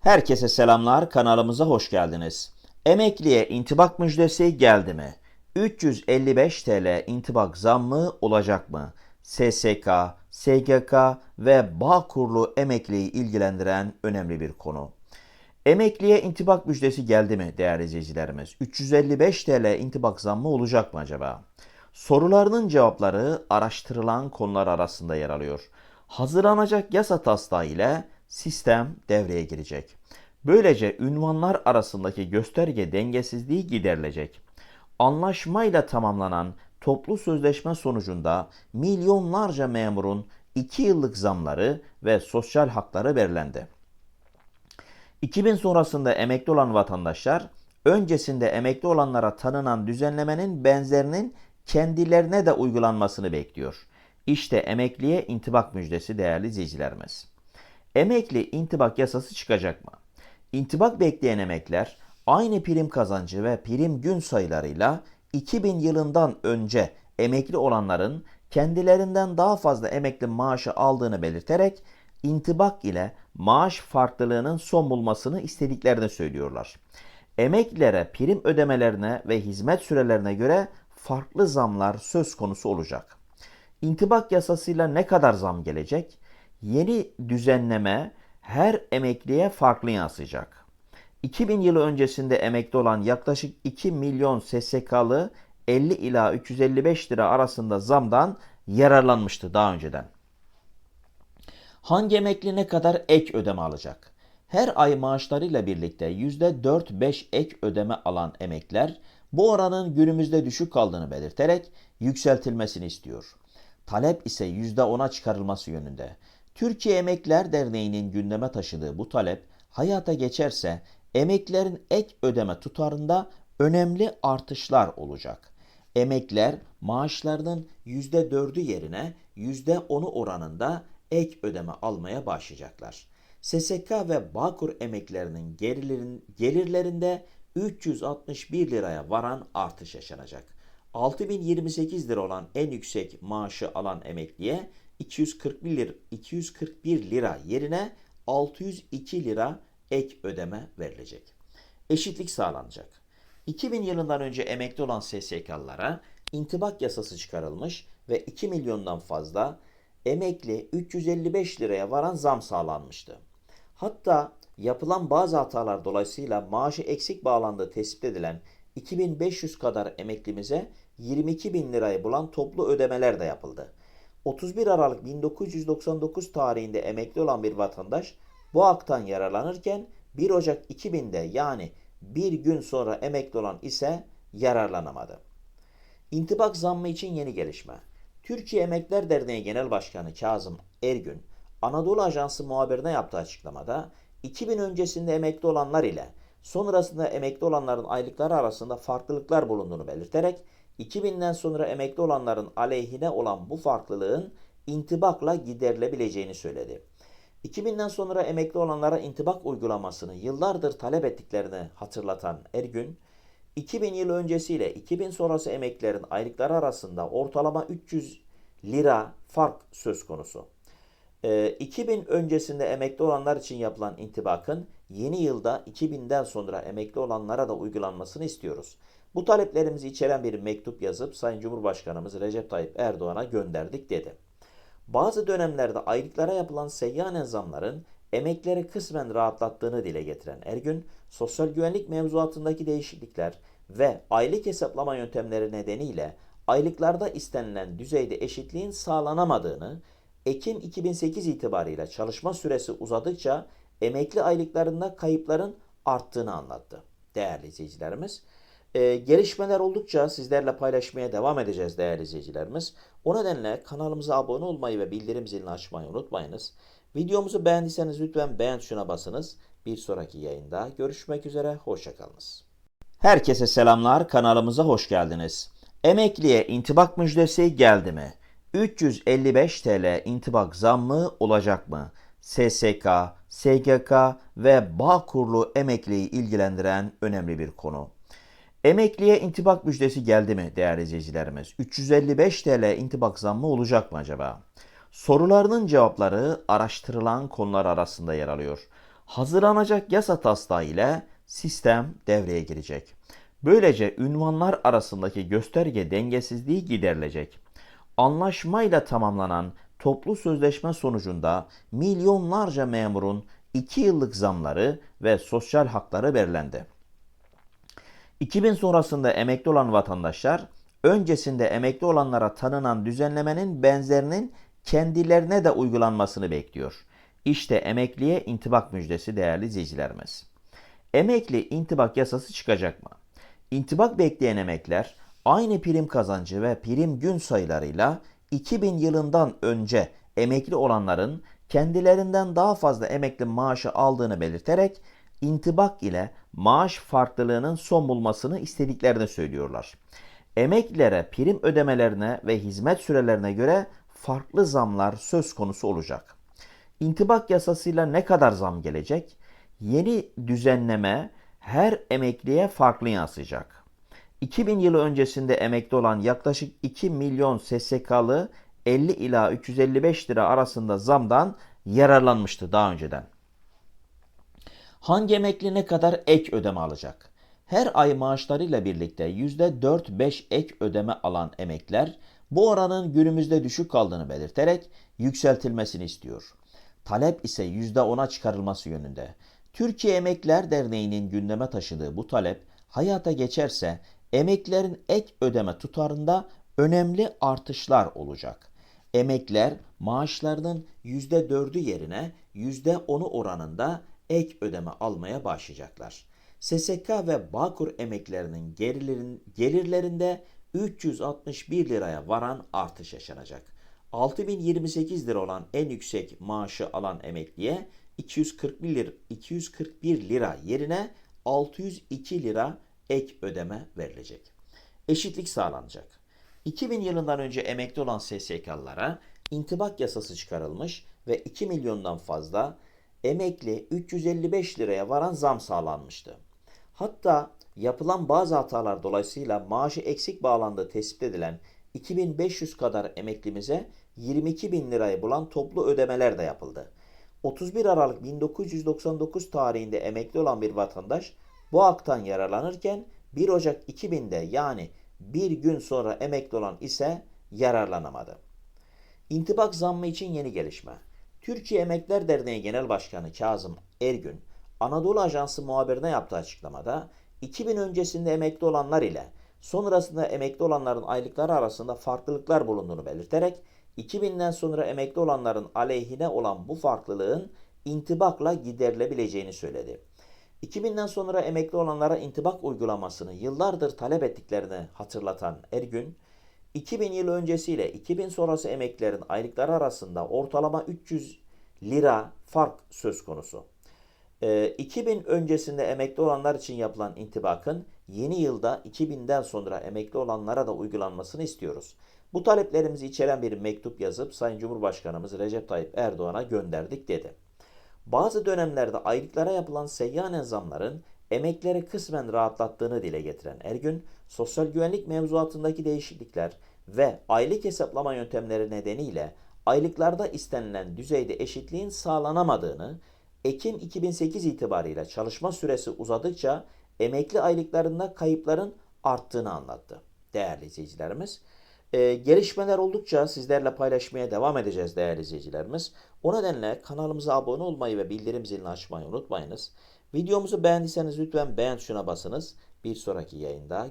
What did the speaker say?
Herkese selamlar, kanalımıza hoş geldiniz. Emekliye intibak müjdesi geldi mi? 355 TL intibak zammı olacak mı? SSK, SGK ve Bağkurlu emekliyi ilgilendiren önemli bir konu. Emekliye intibak müjdesi geldi mi değerli izleyicilerimiz? 355 TL intibak zammı olacak mı acaba? Sorularının cevapları araştırılan konular arasında yer alıyor. Hazırlanacak yasa taslağı ile sistem devreye girecek. Böylece ünvanlar arasındaki gösterge dengesizliği giderilecek. Anlaşmayla tamamlanan toplu sözleşme sonucunda milyonlarca memurun 2 yıllık zamları ve sosyal hakları belirlendi. 2000 sonrasında emekli olan vatandaşlar öncesinde emekli olanlara tanınan düzenlemenin benzerinin kendilerine de uygulanmasını bekliyor. İşte emekliye intibak müjdesi değerli izleyicilerimiz. Emekli intibak yasası çıkacak mı? İntibak bekleyen emekler aynı prim kazancı ve prim gün sayılarıyla 2000 yılından önce emekli olanların kendilerinden daha fazla emekli maaşı aldığını belirterek intibak ile maaş farklılığının son bulmasını istediklerini söylüyorlar. Emeklilere prim ödemelerine ve hizmet sürelerine göre farklı zamlar söz konusu olacak. İntibak yasasıyla ne kadar zam gelecek? Yeni düzenleme her emekliye farklı yansıyacak. 2000 yılı öncesinde emekli olan yaklaşık 2 milyon SSK'lı 50 ila 355 lira arasında zamdan yararlanmıştı daha önceden. Hangi emekli ne kadar ek ödeme alacak? Her ay maaşlarıyla birlikte %4-5 ek ödeme alan emekler bu oranın günümüzde düşük kaldığını belirterek yükseltilmesini istiyor. Talep ise %10'a çıkarılması yönünde. Türkiye Emekliler Derneği'nin gündeme taşıdığı bu talep hayata geçerse emeklilerin ek ödeme tutarında önemli artışlar olacak. Emekler maaşlarının %4'ü yerine %10'u oranında ek ödeme almaya başlayacaklar. SSK ve Bağkur emeklerinin gelirlerin, gelirlerinde 361 liraya varan artış yaşanacak. 6028 lira olan en yüksek maaşı alan emekliye 241 lira, 241 lira yerine 602 lira ek ödeme verilecek. Eşitlik sağlanacak. 2000 yılından önce emekli olan SSK'lara intibak yasası çıkarılmış ve 2 milyondan fazla emekli 355 liraya varan zam sağlanmıştı. Hatta yapılan bazı hatalar dolayısıyla maaşı eksik bağlandığı tespit edilen 2500 kadar emeklimize 22 bin lirayı bulan toplu ödemeler de yapıldı. 31 Aralık 1999 tarihinde emekli olan bir vatandaş bu haktan yararlanırken 1 Ocak 2000'de yani bir gün sonra emekli olan ise yararlanamadı. İntibak zammı için yeni gelişme. Türkiye Emekliler Derneği Genel Başkanı Kazım Ergün, Anadolu Ajansı muhabirine yaptığı açıklamada 2000 öncesinde emekli olanlar ile sonrasında emekli olanların aylıkları arasında farklılıklar bulunduğunu belirterek 2000'den sonra emekli olanların aleyhine olan bu farklılığın intibakla giderilebileceğini söyledi. 2000'den sonra emekli olanlara intibak uygulamasını yıllardır talep ettiklerini hatırlatan Ergün, 2000 yıl öncesiyle 2000 sonrası emeklilerin aylıkları arasında ortalama 300 lira fark söz konusu. Ee, 2000 öncesinde emekli olanlar için yapılan intibakın yeni yılda 2000'den sonra emekli olanlara da uygulanmasını istiyoruz. Bu taleplerimizi içeren bir mektup yazıp Sayın Cumhurbaşkanımız Recep Tayyip Erdoğan'a gönderdik dedi. Bazı dönemlerde aylıklara yapılan seyyanen zamların emekleri kısmen rahatlattığını dile getiren Ergün, sosyal güvenlik mevzuatındaki değişiklikler ve aylık hesaplama yöntemleri nedeniyle aylıklarda istenilen düzeyde eşitliğin sağlanamadığını, Ekim 2008 itibarıyla çalışma süresi uzadıkça emekli aylıklarında kayıpların arttığını anlattı. Değerli izleyicilerimiz, ee, gelişmeler oldukça sizlerle paylaşmaya devam edeceğiz değerli izleyicilerimiz. O nedenle kanalımıza abone olmayı ve bildirim zilini açmayı unutmayınız. Videomuzu beğendiyseniz lütfen beğen tuşuna basınız. Bir sonraki yayında görüşmek üzere, hoşçakalınız. Herkese selamlar, kanalımıza hoş geldiniz. Emekliye intibak müjdesi geldi mi? 355 TL intibak zammı olacak mı? SSK, SGK ve Bağkurlu emekliyi ilgilendiren önemli bir konu. Emekliye intibak müjdesi geldi mi değerli izleyicilerimiz? 355 TL intibak zammı olacak mı acaba? Sorularının cevapları araştırılan konular arasında yer alıyor. Hazırlanacak yasa taslağı ile sistem devreye girecek. Böylece ünvanlar arasındaki gösterge dengesizliği giderilecek. Anlaşmayla tamamlanan toplu sözleşme sonucunda milyonlarca memurun 2 yıllık zamları ve sosyal hakları belirlendi. 2000 sonrasında emekli olan vatandaşlar öncesinde emekli olanlara tanınan düzenlemenin benzerinin kendilerine de uygulanmasını bekliyor. İşte emekliye intibak müjdesi değerli izleyicilerimiz. Emekli intibak yasası çıkacak mı? İntibak bekleyen emekler aynı prim kazancı ve prim gün sayılarıyla 2000 yılından önce emekli olanların kendilerinden daha fazla emekli maaşı aldığını belirterek intibak ile maaş farklılığının son bulmasını istediklerini söylüyorlar. Emeklilere prim ödemelerine ve hizmet sürelerine göre farklı zamlar söz konusu olacak. İntibak yasasıyla ne kadar zam gelecek? Yeni düzenleme her emekliye farklı yansıyacak. 2000 yılı öncesinde emekli olan yaklaşık 2 milyon SSK'lı 50 ila 355 lira arasında zamdan yararlanmıştı daha önceden. Hangi emekli ne kadar ek ödeme alacak? Her ay maaşlarıyla birlikte %4-5 ek ödeme alan emekler bu oranın günümüzde düşük kaldığını belirterek yükseltilmesini istiyor. Talep ise %10'a çıkarılması yönünde. Türkiye Emekliler Derneği'nin gündeme taşıdığı bu talep hayata geçerse emeklilerin ek ödeme tutarında önemli artışlar olacak. Emekler maaşlarının %4'ü yerine %10'u oranında ek ödeme almaya başlayacaklar. SSK ve Bağkur emeklerinin gelirlerin, gelirlerinde 361 liraya varan artış yaşanacak. 6028 lira olan en yüksek maaşı alan emekliye 241 lira, 241 lira yerine 602 lira ek ödeme verilecek. Eşitlik sağlanacak. 2000 yılından önce emekli olan SSK'lılara intibak yasası çıkarılmış ve 2 milyondan fazla emekli 355 liraya varan zam sağlanmıştı. Hatta yapılan bazı hatalar dolayısıyla maaşı eksik bağlandığı tespit edilen 2500 kadar emeklimize 22 bin lirayı bulan toplu ödemeler de yapıldı. 31 Aralık 1999 tarihinde emekli olan bir vatandaş bu haktan yararlanırken 1 Ocak 2000'de yani bir gün sonra emekli olan ise yararlanamadı. İntibak zammı için yeni gelişme. Türkiye Emekliler Derneği Genel Başkanı Kazım Ergün, Anadolu Ajansı muhabirine yaptığı açıklamada 2000 öncesinde emekli olanlar ile sonrasında emekli olanların aylıkları arasında farklılıklar bulunduğunu belirterek 2000'den sonra emekli olanların aleyhine olan bu farklılığın intibakla giderilebileceğini söyledi. 2000'den sonra emekli olanlara intibak uygulamasını yıllardır talep ettiklerini hatırlatan Ergün, 2000 yıl öncesiyle 2000 sonrası emeklilerin aylıkları arasında ortalama 300 lira fark söz konusu. 2000 öncesinde emekli olanlar için yapılan intibakın yeni yılda 2000'den sonra emekli olanlara da uygulanmasını istiyoruz. Bu taleplerimizi içeren bir mektup yazıp Sayın Cumhurbaşkanımız Recep Tayyip Erdoğan'a gönderdik dedi. Bazı dönemlerde aylıklara yapılan seyyanen zamların emekleri kısmen rahatlattığını dile getiren Ergün, sosyal güvenlik mevzuatındaki değişiklikler ve aylık hesaplama yöntemleri nedeniyle aylıklarda istenilen düzeyde eşitliğin sağlanamadığını, Ekim 2008 itibarıyla çalışma süresi uzadıkça emekli aylıklarında kayıpların arttığını anlattı. Değerli izleyicilerimiz, ee, gelişmeler oldukça sizlerle paylaşmaya devam edeceğiz değerli izleyicilerimiz. O nedenle kanalımıza abone olmayı ve bildirim zilini açmayı unutmayınız. Videomuzu beğendiyseniz lütfen beğen tuşuna basınız. Bir sonraki yayında